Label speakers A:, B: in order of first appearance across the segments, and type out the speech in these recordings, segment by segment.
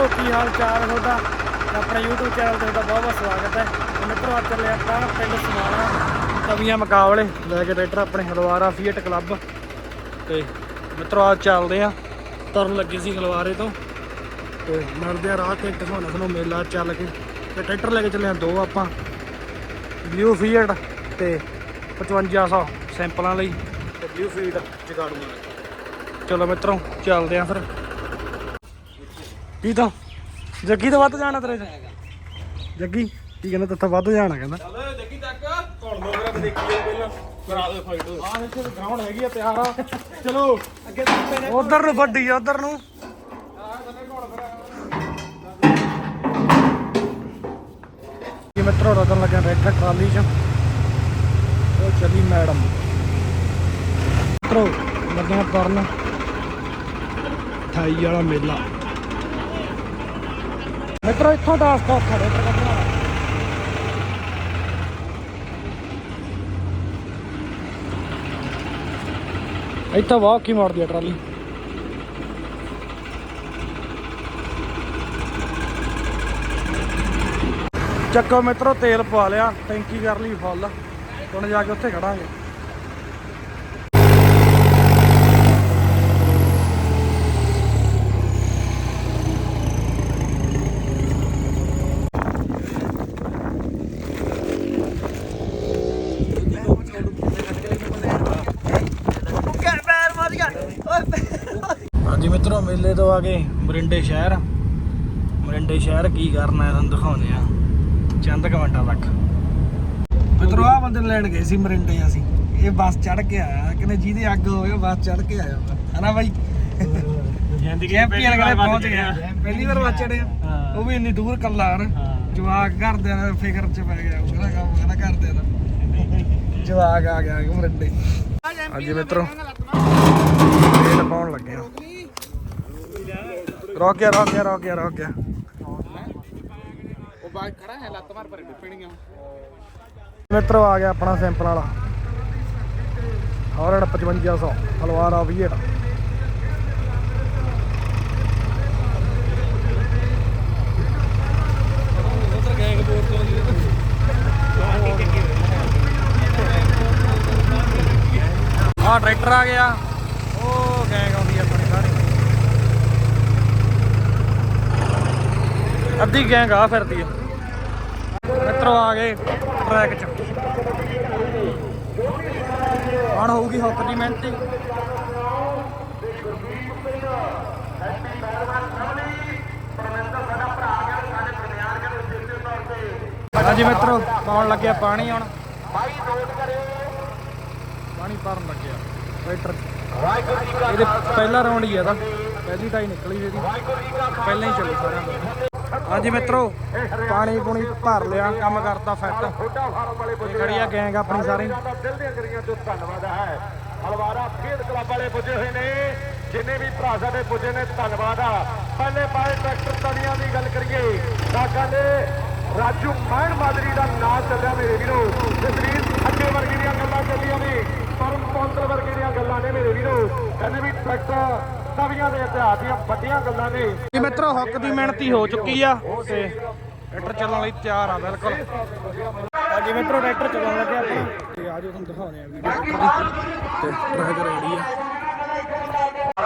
A: ਮਿੱਤਰੋ, ਕੀ ਹਾਲ ਚਾਲ ਤੁਹਾਡਾ? ਆਪਣੇ YouTube ਚੈਨਲ ਤੇ ਤੁਹਾਡਾ ਬਹੁਤ ਬਹੁਤ ਸਵਾਗਤ ਹੈ। ਤੇ ਮਿੱਤਰੋ, ਅੱਜ ਚੱਲੇ ਆਪਾਂ ਪਿੰਡ ਸਮਾਣਾ, ਤਵੀਆਂ ਮੁਕਾਬਲੇ। ਲੈ ਕੇ ਟਰੈਕਟਰ ਆਪਣੇ ਹਲਵਾਰਾ ਫੀਟ ਕਲੱਬ ਤੇ ਮਿੱਤਰੋ ਆ ਚੱਲਦੇ ਆ ਤੁਰਨ ਲੱਗੇ ਸੀ ਹਲਵਾਰੇ ਤੋਂ। ਤੇ ਮਿਲਦੇ ਆ ਰਾਹ ਤੇ ਦਿਖਾਉਣਾ ਤੁਹਾਨੂੰ ਮੇਲਾ ਚੱਲ ਕੇ। ਤੇ ਟਰੈਕਟਰ ਲੈ ਕੇ ਚੱਲੇ ਆ ਦੋ ਆਪਾਂ। ਬਲੂ ਫੀਟ ਤੇ 5500 ਸੈਂਪਲਾਂ ਲਈ। ਤੇ ਬਲੂ ਫੀਟ ਜਗਾੜੂਆਂ ਚਲੋ ਮਿੱਤਰੋ, ਚੱਲਦੇ ਆ ਫਿਰ। ਕੀ ਤਾਂ? ਜੱਗੀ ਤੋਂ ਵੱਧ ਜਾਣਾ ਤੇਰੇ ਚ। ਜੱਗੀ ਕੀ ਕਹਿੰਦਾ ਤੇਥੋਂ ਵੱਧ ਜਾਣਾ ਕਹਿੰਦਾ।
B: ਚੱਲ ਦੇਖੀ ਤੱਕ ਕੌਣ ਲੋਕ ਦੇਖੀ ਜਾਓ ਪਹਿਲਾਂ। ਕਰਾ ਦੇ ਫਾਈਟ
A: ਆਹ ਇੱਥੇ ਗਰਾਊਂਡ ਹੈਗੀ ਆ ਤਿਆਰ ਆ। ਚਲੋ।
B: ਅੱਗੇ
A: ਉਧਰ ਨੂੰ ਵੱਡੀ ਆ ਉਧਰ ਨੂੰ। ਕੀ ਮਿੱਤਰੋ ਰੋਕਣ ਲੱਗਿਆ ਟਰੈਕਟਰ ਟਰਾਲੀ ਚ। ਉਹ ਚੱਲੀ ਮੈਡਮ। ਮਿੱਤਰੋ ਲੱਗਿਆ ਤੁਰਨ 28 ਵਾਲਾ ਮੇਲਾ। ਮਿੱਤਰੋ ਇੱਥੋਂ ਦਾਸ ਆਸਤਾ ਖੜੇ ਇੱਥੇ ਵਾਹ ਕੀ ਮਾਰਦੀ ਆ ਟਰਾਲੀ। ਚੱਕੋ ਮਿੱਤਰੋ, ਤੇਲ ਪਵਾ ਲਿਆ, ਟੈਂਕੀ ਕਰ ਲਈ ਫੁੱਲ ਹੁਣ ਜਾ ਕੇ ਉੱਥੇ ਖੜਾਂਗੇ ਹਾਂਜੀ ਮਿੱਤਰੋ ਮੇਲੇ ਤੋਂ ਆ ਗਏ ਮਰਿੰਡੇ ਸ਼ਹਿਰ। ਮਰਿੰਡੇ ਸ਼ਹਿਰ ਕੀ ਕਰਨਾ ਹੈ ਤੁਹਾਨੂੰ ਦਿਖਾਉਂਦੇ ਆ ਚੰਦ ਕੁ ਮਿੰਟਾਂ ਤੱਕ। ਮਿੱਤਰੋ ਆ ਬੰਦੇ ਲੈਣ ਗਏ ਸੀ ਮਰਿੰਡੇ ਅਸੀਂ। ਇਹ ਬੱਸ ਚੜ ਕੇ ਆਇਆ ਕਹਿੰਦੇ ਜਿਹਦੇ ਅੱਗ ਹੋਵੇ ਬੱਸ ਚੜ ਕੇ ਆਇਆ ਹਨਾ ਬਾਈ? ਚੈਂਪੀਅਨ ਕਹਿੰਦੇ ਪਹੁੰਚ ਗਿਆ। ਪਹਿਲੀ ਵਾਰ ਬੱਸ ਚੜਿਆ ਉਹ ਵੀ ਇੰਨੀ ਦੂਰ ਕੱਲਾ ਹਨ। ਜਵਾਕ ਘਰਦਿਆਂ ਦਾ ਫਿਕਰ ਚ ਪੈ ਗਿਆ ਉਹ ਕਹਿੰਦਾ ਕੰਮ ਕਹਿੰਦਾ ਘਰਦਿਆਂ ਦਾ। ਜਵਾਕ ਆ ਗਿਆ ਮਰਿੰਡੇ। ਹਾਂਜੀ ਮਿੱਤਰੋ। ਰੇਟ ਪਾਉਣ ਲੱਗੇ ਆ ਰੁਕ ਗਿਆ ਰੁਕ ਗਿਆ ਰੁਕ ਗਿਆ ਰੁਕ ਗਿਆ।
B: ਉਹ ਬਾਈਕ ਖੜਾ ਹੈ ਲੱਤ ਮਾਰ ਪਰ ਡਿੱਪਣੀਆਂ
A: ਮਿੱਤਰੋ ਆ ਗਿਆ ਆਪਣਾ ਸੈਂਪਲ ਵਾਲਾ। ਹੌਰਣ 5500 ਹਲਵਾਰ ਆ
B: ਤੋਂ
A: ਆ ਟਰੈਕਟਰ ਆ ਗਿਆ। ਉਹ ਗੈਂਗ ਆਉਂਦੀ ਆ ਆਪਣੀ ਸਾਰੀ ਅੱਧੀ ਗੈਂਗ ਆ ਫਿਰਦੀ ਆ। ਮਿੱਤਰੋ ਆ ਗਏ ਟਰੈਕ 'ਚ। ਹੁਣ ਹੋਊਗੀ ਹੁੱਕ ਦੀ ਮਿਹਨਤੀ। ਹਾਂਜੀ ਮਿੱਤਰੋ, ਪਾਉਣ ਲੱਗਿਆ ਪਾਣੀ ਹੁਣ। ਪਾਣੀ ਭਰਨ ਲੱਗਿਆ। ਟਰੈਕਟਰ ਇਹਦੇ ਪਹਿਲਾ ਰਾਉਂਡ ਹੀ ਹੈ ਇਹਦਾ। ਪਹਿਲੀ ਟਾਈ ਨਿਕਲੀ ਇਹਦੀ। ਪਹਿਲਾਂ ਹੀ ਚੱਲੀ ਸਾਰਿਆਂ ਦਾ। ਹਾਂਜੀ ਮਿੱਤਰੋ ਪਾਣੀ ਪੂਣੀ ਭਰ ਲਿਆ ਕੰਮ ਕਰਤਾ ਫਿੱਟ। ਇਹ ਖੜੀ ਆ ਗੈਂਗ ਆਪਣੀ ਸਾਰੀ।
C: ਦਿਲ ਦੀਆਂ ਗਰੀਆਂ ਤੋਂ ਧੰਨਵਾਦ ਹੈ। ਹਲਵਾਰਾ ਖੇਡ ਕਲੱਬ ਵਾਲੇ ਪੁੱਜੇ ਹੋਏ ਨੇ। ਜਿੰਨੇ ਵੀ ਭਰਾ ਸਾਡੇ ਪੁੱਜੇ ਨੇ ਧੰਨਵਾਦ ਆ। ਪਹਿਲੇ ਪਾਏ ਟਰੈਕਟਰ ਤਲੀਆਂ ਦੀ ਗੱਲ ਕਰੀਏ। ਤਾਂ ਕਹਿੰਦੇ ਰਾਜੂ ਮਾਨ ਮਾਦਰੀ ਦਾ ਨਾਂ ਚੱਲਿਆ ਮੇਰੇ ਵੀਰੋ। ਜਸਰੀਤ ਅੱਗੇ ਵਰਗੇ ਦੀਆਂ ਗੱਲਾਂ ਚੱਲੀਆਂ ਨੇ। ਪਰਮ ਪੌਂਤਰ ਵਰਗੇ ਦੀਆਂ ਗੱਲਾਂ ਨੇ ਮੇਰੇ ਵੀਰੋ। ਕਹਿੰਦੇ ਵੀ ਟਰੈਕਟਰ ਤਵੀਆਂ ਦੇ ਇਤਿਹਾਸ ਦੀਆਂ ਵੱਡੀਆਂ ਗੱਲਾਂ ਨੇ।
A: ਜੀ ਮਿੱਤਰੋ ਹੁੱਕ ਦੀ ਮਿਹਨਤੀ ਹੋ ਚੁੱਕੀ ਆ ਤੇ ਟਰੈਕਟਰ ਚੱਲਣ ਲਈ ਤਿਆਰ ਆ ਬਿਲਕੁਲ। ਹਾਂਜੀ ਮਿੱਤਰੋ ਟਰੈਕਟਰ ਚੱਲਣ ਲੱਗਿਆ ਆਪਣਾ ਤੇ ਆਜੋ ਤੁਹਾਨੂੰ ਦਿਖਾਉਂਦੇ ਆ ਵੀਡੀਓ। ਤੇ ਟਰੈਕ ਰੈਡੀ ਆ।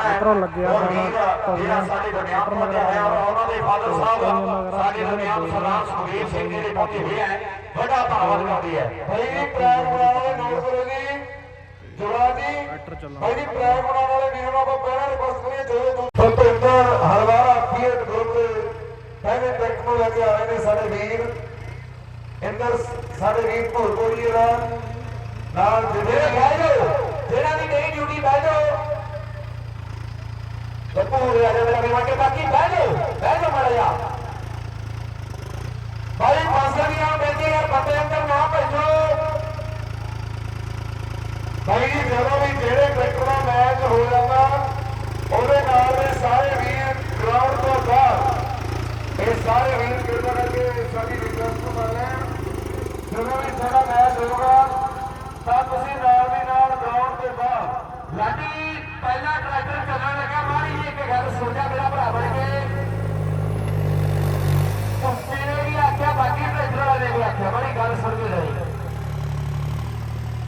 A: ਮਿੱਤਰੋ ਲੱਗਿਆ ਹੁਣ ਤਵੀਆਂ ਟਰੈਕਟਰ ਮਗਰ ਆਇਆ
C: ਉਹਨਾਂ ਦੇ ਫਾਦਰ
A: ਸਾਹਿਬ ਸਾਡੇ
C: ਦੁਨੀਆ ਸਰਦਾਰ ਸੁਖਬੀਰ ਸਿੰਘ ਜੀ ਦੇ ਪਹੁੰਚੇ ਹੋਏ ਹੈ। ਵੱਡਾ ਧੰਨਵਾਦ ਕਰਦੇ ਆ ਭਾਈ ਪ੍ਰੈਗ ਬਣਾਉਣ ਵਾਲੇ ਨੋਟ ਕਰੋ ਜੀ ਜੁੜਾ ਜੀ ਭਾਈ ਪ੍ਰੈਗ ਬਣਾਉਣ ਵਾਲੇ ਵੀਰਾਂ ਨੂੰ ਆਪਾਂ ਪਹਿਲਾਂ ਰਿਕਵੈਸਟ ਕਰੀਏ ਜੋ ਸਤਿੰਦਰ ਹਲਵਾਰਾ ਫੀਟ ਗਰੁੱਪ ਪਹਿਲੇ ਟਰੈਕ ਨੂੰ ਲੈ ਕੇ ਆਏ ਨੇ ਸਾਡੇ ਵੀਰ। ਇੰਦਰ ਸਾਡੇ ਵੀਰ ਭੋਲਪੁਰੀ ਦਾ ਨਾਲ ਜਿਹੜੇ ਬਹਿ ਜਾਓ। ਜਿਹੜਾ ਦੀ ਨਹੀਂ ਡਿਊਟੀ ਬਹਿ ਜਾਓ। ਬੱਪੂ ਹੋ ਆ ਜਾ ਮੇਰਾ ਕੇ ਬਾਕੀ ਬਹਿ ਜਾਓ। ਬਹਿ ਜਾਓ ਮਾੜਾ ਜਿਹਾ। ਭਾਈ ਫਾਸਲਾ ਵੀ ਆ ਬੈਠੇ ਯਾਰ ਬੰਦੇ ਅੰਦਰ ਨਾ ਭੇਜੋ। ਭਾਈ ਜਦੋਂ ਵੀ ਜਿਹੜੇ ਟਰੈਕਟਰ ਦਾ ਮੈਚ ਹੋ ਜਾਂਦਾ, ਉਹਦੇ ਨਾਲ ਸਾਰੇ ਵੀਰ ਗਰਾਊਂਡ ਤੋਂ ਬਾਹਰ, ਇਹ ਸਾਰੇ ਵੀਰ ਮੈਚ ਹੋਊਗਾ ਤੁਸੀਂ ਨਾਲ ਦੀ ਨਾਲ ਗਰਾਊਂਡ ਦੇ ਬਾਹਰ। ਲਾਡੀ, ਪਹਿਲਾ ਟਰੈਕਟਰ ਚੱਲਣ ਲੱਗਾ ਮਾਰੀ ਇੱਕ ਗੱਲ ਸੋਚਿਆ ਮੇਰਾ ਭਰਾ ਬਣ ਕੇ।
D: ਉਸ ਨੇ ਵੀ ਆਖਿਆ, ਬਾਕੀ ਟਰੈਕਟਰ ਵਾਲੇ ਵੀ ਆਖਿਆ ਮਾਰੀ ਗੱਲ ਸੁਣ ਕੇ ਜਾਈ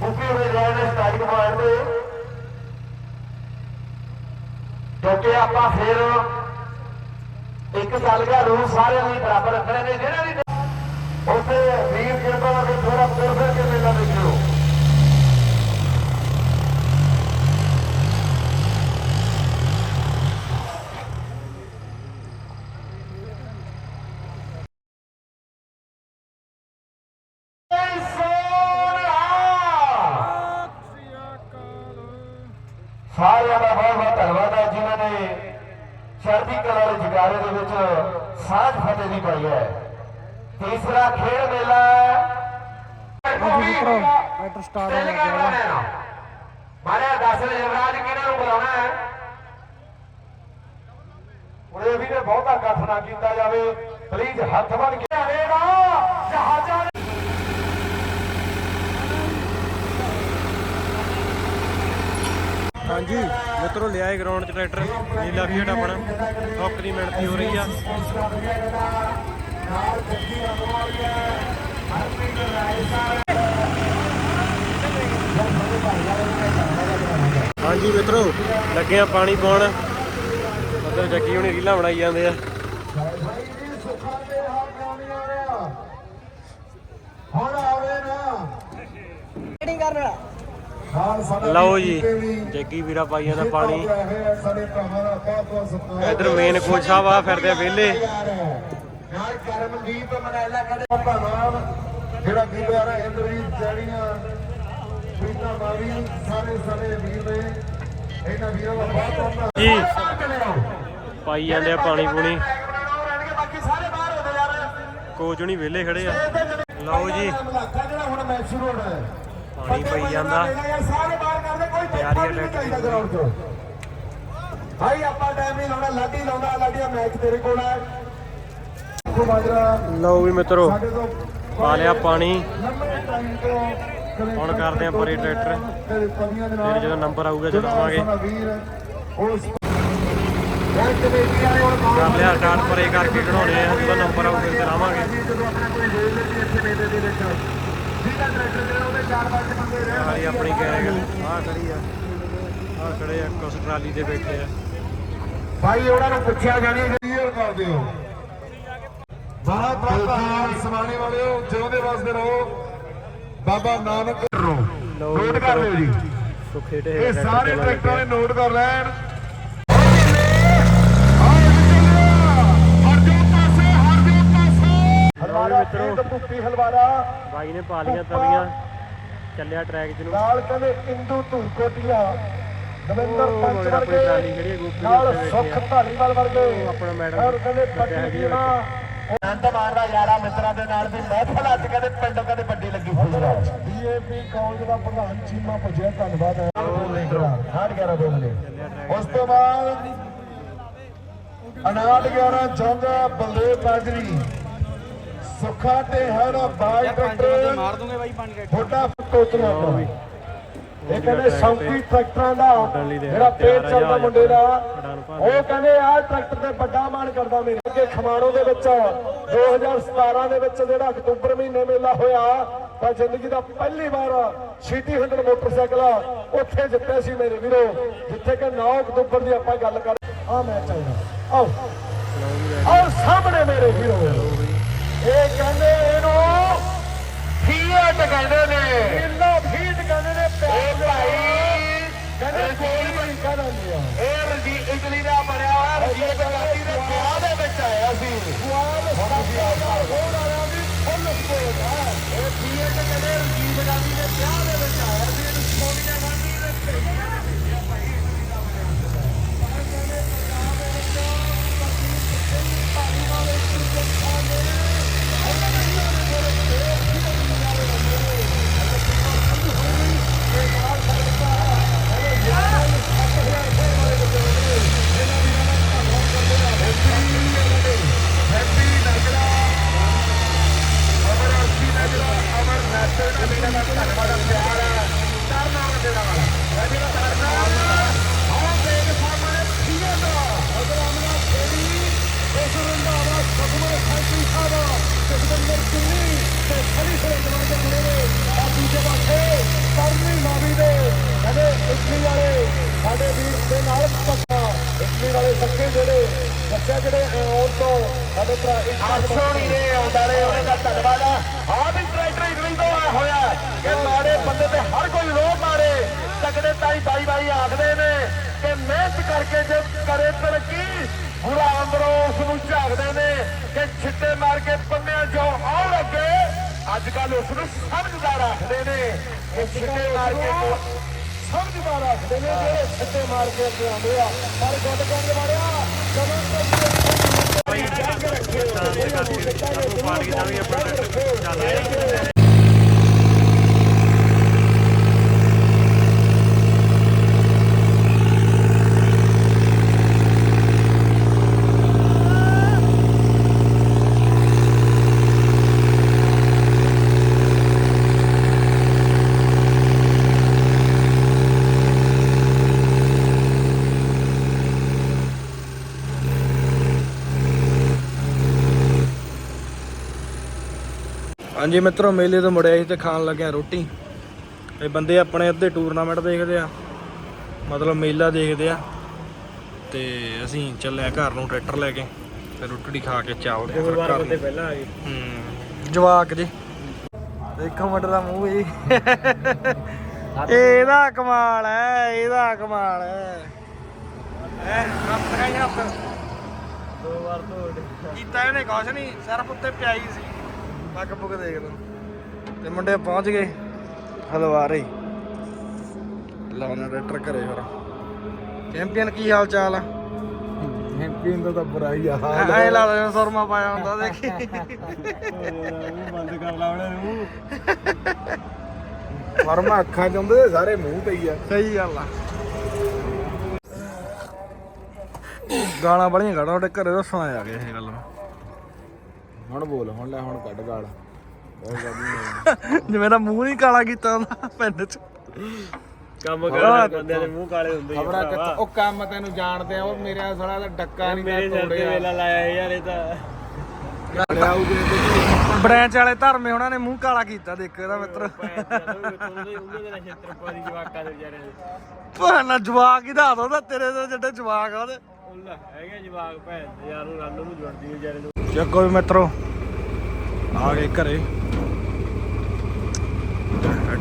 D: झुके हुए रहन स्टाइल कमांड में ਕਿਉਂਕਿ ਆਪਾਂ ਫਿਰ ਇੱਕ ਗੱਲ ਦਾ ਰੂਲ ਸਾਰਿਆਂ ਲਈ ਬਰਾਬਰ ਰੱਖਣੇ ਨੇ ਜਿਹੜੇ ਵੀ ਉੱਥੇ ਚੜ੍ਹਦੀ ਕਲਾ ਵਾਲੇ ਜਗਾਰੇ ਦੇ ਵਿੱਚ ਸਾਂਝ ਫਤਿਹ ਦੀ ਪਾਈ ਹੈ। ਤੀਸਰਾ ਖੇਡ ਮੇਲਾ।
E: ਟਰੈਕਟਰ ਸਟਾਰਟ ਹੋ ਗਿਆ ਵਾ।
D: ਮਾਰਿਆ ਦੱਸ ਦੇ ਯਮਰਾਜ ਕਿਹਨਾਂ ਨੂੰ ਬੁਲਾਉਣਾ ਹੈ? ਉਹਦੇ ਵੀ ਨੇ ਬਹੁਤਾ ਇਕੱਠ ਨਾ ਕੀਤਾ ਜਾਵੇ। ਪਲੀਜ਼ ਹੱਥ ਬੰਨ ਕੇ ਆਵੇਗਾ ਜਹਾਜ਼ਾਂ
E: ਹਾਂਜੀ ਮਿੱਤਰੋ ਲਿਆ ਇਹ ਗਰਾਊਂਡ 'ਚ ਟਰੈਕਟਰ ਨੀਲਾ ਫੀਟ ਆਪਣਾ। ਹੱਕ ਦੀ ਮਿਹਨਤੀ ਹੋ ਰਹੀ ਆ। ਹਾਂਜੀ ਮਿੱਤਰੋ ਲੱਗੇ ਆ ਪਾਣੀ ਪਾਉਣ। ਉਧਰ ਜੱਗੀ ਹੁਣੀ ਰੀਲਾਂ ਬਣਾਈ ਜਾਂਦੇ ਆ।
D: ਹੁਣ ਆਵੇ ਨਾ।
E: ਲਓ ਜੀ ਜੱਗੀ ਵੀਰਾ ਪਾਈ ਜਾਂਦਾ ਪਾਣੀ। ਇਧਰ ਮੇਨ ਕੋਚ ਸਾਹਿਬ ਆ ਫਿਰਦੇ ਆ ਵਿਹਲੇ।
D: ਨਾਲ ਕਰਮਦੀਪ ਮਨਾਇਲਾ ਕਦੇ ਭਗਵਾਨ ਜਿਹੜਾ ਗੁਰਦੁਆਰਾ ਇੰਦਰਜੀਤ ਜੜੀਆਂ ਪੀਤਾ ਮਾਵੀ ਸਾਰੇ ਸਾਰੇ ਵੀਰ ਨੇ ਇਹਨਾਂ ਵੀਰਾਂ ਦਾ ਬਹੁਤ ਬਹੁਤ
E: ਜੀ। ਪਾਈ ਜਾਂਦੇ ਆ ਪਾਣੀ ਪੂਣੀ। ਕੋਚ ਹੁਣੀ ਵਿਹਲੇ ਖੜੇ ਆ। ਲਓ ਜੀ।
D: ਇਲਾਕਾ ਜਿਹੜਾ ਹੁਣ ਮੈਚ ਸ਼ੁਰੂ ਹੋਣਾ ਹੈ।
E: ਪਾਣੀ ਪਈ ਜਾਂਦਾ।
D: ਸਾਰੇ ਬਾਹਰ ਕਰਦੇ ਕੋਈ ਟੈਕਟਰ ਨਹੀਂ ਚਾਹੀਦਾ ਗਰਾਊਂਡ 'ਚ ਭਾਈ ਆਪਾਂ ਟਾਈਮ ਨਹੀਂ ਲਾਉਣਾ ਲਾਡੀ ਲਾਉਂਦਾ ਲਾਡੀਆ ਮੈਚ ਤੇਰੇ ਕੋਲ ਹੈ
E: ਲਓ ਵੀ ਮਿੱਤਰੋ ਪਾ ਲਿਆ ਪਾਣੀ। ਹੁਣ ਕਰਦੇ ਆ ਪਰੇ ਟਰੈਕਟਰ ਫਿਰ ਜਦੋਂ ਨੰਬਰ ਆਊਗਾ ਚਲਾਵਾਂਗੇ ਕਰ ਲਿਆ ਸਟਾਰਟ ਪਰੇ ਕਰਕੇ ਖੜਾਉਣੇ ਆ ਜਦੋਂ ਨੰਬਰ ਆਊਗਾ ਚਲਾਵਾਂਗੇ
D: ਦੇ ਹੈ ਟਰੈਕਟਰ ਜਿਹੜਾ ਉਹਦੇ ਚਾਰ ਪੰਜ ਬੰਦੇ ਰਹਿਣ
E: ਸਾਰੀ ਆਪਣੀ ਗੈਂਗ ਆ। ਖੜੀ ਆ। ਆ ਖੜੇ ਆ ਕੁਛ ਟਰਾਲੀ ਤੇ ਬੈਠੇ ਆ।
D: ਭਾਈ ਉਹਨਾਂ ਨੂੰ ਪੁੱਛਿਆ ਜਾਣੀ ਕਲੀਅਰ ਕਰ ਦਿਓ। ਬਹੁਤ ਬਹੁਤ ਸਮਾਣੇ ਵਾਲਿਓ ਜਿਉਂਦੇ ਵਸਦੇ ਰਹੋ ਬਾਬਾ ਨਾਨਕ ਰੋ ਨੋਟ ਕਰ ਲਿਓ ਜੀ।
E: ਸੁੱਖੇ ਢੇ
D: ਇਹ ਸਾਰੇ ਟਰੈਕਟਰਾਂ ਨੇ ਨੋਟ ਕਰ ਲੈਣ। ਹਲਵਾਰਾ
E: ਮਿੱਤਰੋ।
D: ਭੁੱਪੀ ਹਲਵਾਰਾ।
E: ਬਾਈ ਨੇ ਪਾ ਲੀਆਂ ਤਵੀਆਂ। ਚੱਲਿਆ ਟਰੈਕ 'ਚ ਨੂੰ।
D: ਨਾਲ ਕਹਿੰਦੇ ਇੰਦੂ ਧੂਰਕੋਟੀਆ ਦਵਿੰਦਰ ਪੰਚ ਵਰਗੇ ਨਾਲ ਸੁਖ। ਧਾਲੀਵਾਲ ਵਰਗੇ।
E: ਆਪਣਾ ਮੈਡਮ
D: ਔਰ ਕਹਿੰਦੇ ਪੱਟੀ ਨਾ ਆਨੰਦ ਮਾਣਦਾ ਯਾਰਾ ਮਿੱਤਰਾਂ ਦੇ ਨਾਲ ਵੀ ਮਹਿਫਲ ਅੱਜ ਕਹਿੰਦੇ ਪਿੰਡ ਕਹਿੰਦੇ ਵੱਡੀ ਲੱਗੀ ਹੋਈ ਹੈ। ਡੀਏਪੀ ਕਾਲਜ ਦਾ ਪ੍ਰਧਾਨ ਚੀਮਾ ਪੁੱਜਿਆ ਧੰਨਵਾਦ। ਹੈ ਹਾਰ 11 ਦੋ ਮਿਲੇ ਉਸ ਤੋਂ ਬਾਅਦ ਅਨਾਟ 11 ਚੌਂਦਾ ਬਲਦੇਵ ਬਾਜਰੀ। ਸੁੱਖਾ ਤੇ ਹਰ ਬਾਈ ਟਰੈਕਟਰ ਮਾਰ ਦੂੰਗੇ ਬਾਈ ਪਾਣੀ ਥੋੜਾ ਤੋਤਲਾ ਇਹ ਕਹਿੰਦੇ ਸੌਂਕੀ ਟਰੈਕਟਰਾਂ ਦਾ ਜਿਹੜਾ ਪੇਟ ਚੱਲਦਾ ਮੁੰਡੇ ਦਾ ਉਹ ਕਹਿੰਦੇ ਆਹ ਟਰੈਕਟਰ ਤੇ ਵੱਡਾ ਮਾਣ ਕਰਦਾ ਮੇਰੇ ਅੱਗੇ ਖਮਾਣੋ ਦੇ ਵਿੱਚ। 2017 ਦੇ ਵਿੱਚ ਜਿਹੜਾ ਅਕਤੂਬਰ ਮਹੀਨੇ ਮੇਲਾ ਹੋਇਆ ਤਾਂ ਜ਼ਿੰਦਗੀ ਦਾ ਪਹਿਲੀ ਵਾਰ ਸਿਟੀ 100 ਮੋਟਰਸਾਈਕਲ ਉੱਥੇ ਜਿੱਤਿਆ ਸੀ ਮੇਰੇ ਵੀਰੋ ਜਿੱਥੇ ਕਿ 9 ਅਕਤੂਬਰ ਦੀ ਆਪਾਂ ਗੱਲ ਕਰ ਆ ਮੈਚ ਆਉਣਾ ਆਓ ਆਓ ਸਾਹਮਣੇ ਮੇਰੇ ਵੀਰੋ। ਇਹ ਕਹਿੰਦੇ ਇਹਨੂੰ ਫੀਟ ਕਹਿੰਦੇ ਨੇ। ਕਿੰਨਾ ਫੀਟ ਕਹਿੰਦੇ ਨੇ ਪਿਆਰ ਭਾਈ ਕਹਿੰਦੇ ਕੋਈ ਨਹੀਂ ਕਹਿੰਦੇ ਇਹ ਰਜੀ ਇਟਲੀ ਦਾ ਬਣਿਆ ਹੋਇਆ ਰਜੀਤ ਗਾਂਧੀ ਦੇ ਵਿਆਹ ਦੇ ਵਿੱਚ ਆਇਆ ਸੀ। ਹੁਣ ਤੁਸੀਂ ਆਪਣਾ ਹੋਰ ਆਇਆ ਵੀ ਫੁੱਲ ਸਪੋਰਟ ਹੈ। ਇਹ ਫੀਟ ਕਹਿੰਦੇ ਰਜੀਤ ਗਾਂਧੀ ਦੇ ਵਿਆਹ ਦੇ ਵਿੱਚ ਆਇਆ ਸੀ ਇਹਨੂੰ ਸੋਨੀਆ ਗਾਂਧੀ ਦੇ ਭੇਜਿਆ ਭਾਈ ਇਟਲੀ ਦਾ ਬਣਿਆ ਜਿਹੜੇ Thank you. ਬੱਚਾ ਜਿਹੜੇ ਆਉਣ ਤੋਂ ਸਾਡੇ ਭਰਾ ਇੱਕ ਆਸ਼ੋਣੀ ਨੇ ਆਉਂਦਾ ਰਹੇ ਉਹਨਾਂ ਦਾ ਧੰਨਵਾਦ ਆ। ਆਹ ਵੀ ਟਰੈਕਟਰ ਇਗਲੀ ਤੋਂ ਆਇਆ ਹੋਇਆ ਕਿ ਮਾੜੇ ਬੰਦੇ ਤੇ ਹਰ ਕੋਈ ਰੋਹ ਮਾਰੇ। ਤਕੜੇ ਤਾਈ ਬਾਈ ਬਾਈ ਆਖਦੇ ਨੇ ਕਿ ਮਿਹਨਤ ਕਰਕੇ ਜੇ ਕਰੇ ਤਰੱਕੀ ਬੁਰਾ ਅੰਦਰੋਂ ਉਸ ਨੂੰ ਝਾਕਦੇ ਨੇ ਕਿ ਛਿੱਟੇ ਮਾਰ ਕੇ ਪੰਨਿਆਂ ਜੋ ਆਉਣ ਅੱਗੇ ਅੱਜ ਕੱਲ ਉਸ ਨੂੰ ਸਮਝਦਾਰ ਆਖਦੇ ਨੇ ਕਿ ਛਿੱਟੇ ਮਾਰ ਕੇ ਸਮਝਦਾਰ ਆਖਦੇ ਨੇ ਜਿਹੜੇ ਛਿੱਟੇ ਮਾਰ ਕੇ ਅੱਗੇ ਆਉਂਦੇ ਆ। ਪਰ ਪਾਣੀ ਦਾ ਵੀ ਆਪਣਾ ਮਾਰਿਆ ਜਦੋਂ
A: ਹਾਂਜੀ ਮਿੱਤਰੋ ਮੇਲੇ ਤੋਂ ਮੁੜਿਆ ਸੀ ਤੇ ਖਾਣ ਲੱਗਿਆ ਰੋਟੀ। ਇਹ ਬੰਦੇ ਆਪਣੇ ਅੱਧੇ ਟੂਰਨਾਮੈਂਟ ਦੇਖਦੇ ਆ। ਮਤਲਬ ਮੇਲਾ ਦੇਖਦੇ ਆ। ਤੇ ਅਸੀਂ ਚੱਲੇ ਘਰ ਨੂੰ ਟਰੈਕਟਰ ਲੈ ਕੇ ਤੇ ਰੋਟੀ ਖਾ ਕੇ ਚਾਵਦੇ ਆ ਫਿਰ ਘਰ ਨੂੰ।
E: ਪਹਿਲਾਂ ਆ ਗਏ।
A: ਹੂੰ ਜਵਾਕ ਜੀ। ਦੇਖੋ ਮਟਰ ਦਾ ਮੂੰਹ ਜੀ ਇਹਦਾ ਕਮਾਲ ਹੈ ਇਹਦਾ ਕਮਾਲ ਹੈ। ਐ ਰੱਬ ਲਗਾਈ ਹੱਥ
E: ਦੋ ਵਾਰ ਤੋਂ
A: ਕੀਤਾ ਇਹਨੇ ਕੁਛ ਨਹੀਂ ਸਿਰਫ ਉੱਤੇ ਪਿਆਈ ਸੀ। ਪੱਗ ਪੁੱਗ ਦੇਖ ਲਓ ਤੇ ਮੁੰਡੇ ਪਹੁੰਚ ਗਏ ਹਲਵਾਰੇ। ਲਾਉਣਾ ਟਰੈਕਟਰ ਘਰੇ ਫਿਰ। ਚੈਂਪੀਅਨ ਕੀ ਹਾਲ ਚਾਲ ਆ?
E: ਹੈਂਪੀਨ ਦਾ ਤਾਂ ਬੁਰਾ ਹੀ ਆ।
A: ਐ ਲੱਗਦਾ ਜਿਵੇਂ ਸੁਰਮਾ ਪਾਇਆ ਹੁੰਦਾ ਦੇਖੀ।
E: ਬੰਦ ਕਰ ਲਾ ਉਹਨੇ ਮੂੰਹ।
D: ਫਰਮਾ ਅੱਖਾਂ ਚ ਆਉਂਦੇ ਸਾਰੇ ਮੂੰਹ ਤੇ ਹੀ ਆ।
A: ਸਹੀ ਗੱਲ ਆ। ਗਾਲਾਂ ਬੜੀਆਂ ਕੱਢਾ ਤੁਹਾਡੇ ਘਰੇ ਦੱਸਣਾ ਆ ਗਿਆ ਇਹ ਗੱਲ
D: ਹੁਣ ਬੋਲ ਹੁਣ ਲੈ ਹੁਣ ਕੱਢ ਗਾਲ।
A: ਜਿਵੇਂ ਦਾ ਮੂੰਹ ਨਹੀਂ ਕਾਲਾ ਕੀਤਾ ਹੁੰਦਾ ਪਿੰਡ ਚ।
E: ਕੰਮ ਕਰਨ ਬੰਦਿਆਂ ਦੇ ਮੂੰਹ ਕਾਲੇ ਹੁੰਦੇ
D: ਖਬਰਾਂ ਕਿੱਥੋਂ? ਉਹ ਕੰਮ ਤੈਨੂੰ ਜਾਣਦੇ ਆ ਉਹ ਮੇਰੇ ਸਾਲਾ ਦਾ ਡੱਕਾ ਨਹੀਂ
E: ਮੇਰੇ ਸਿਰ ਤੇ ਵੇਲਾ ਲਾਇਆ ਯਾਰ ਇਹ ਤਾਂ।
A: ਬ੍ਰਾਂਚ ਵਾਲੇ ਧਰਮੇ ਉਹਨਾਂ ਨੇ ਮੂੰਹ ਕਾਲਾ ਕੀਤਾ ਦੇਖੋ ਇਹਦਾ ਮਿੱਤਰ।
E: ਉਹਦੇ ਉਹਦੇ ਦਾ ਦੇ ਦੇ
A: ਭਾਣਾ ਜਵਾਕ ਹੀ ਦੱਸ ਦੋ ਤੇਰੇ ਦੇ ਜਿਹੜੇ ਜਵਾਕ ਆ ਉਹਦੇ।
E: ਉੱਲਾ ਹੈਗਾ ਜਵਾਕ ਭੈਣ ਦੇ, ਯਾਰ ਨੂੰ ਰੰਨ ਨੂੰ ਜੁੜਦੀ ਵਿਚਾਰੇ ਨੂੰ।
A: ਚੱਕੋ ਵੀ ਮਿੱਤਰੋ, ਆ ਗਏ ਘਰੇ।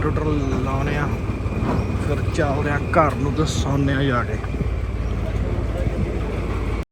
A: ਟੁੱਟਰ ਲਾਉਨੇ ਆ। ਫਿਰ ਚੱਲਦੇ ਆ ਘਰ ਨੂੰ ਤੇ ਸੌਂਨੇ ਆ ਜਾ ਕੇ।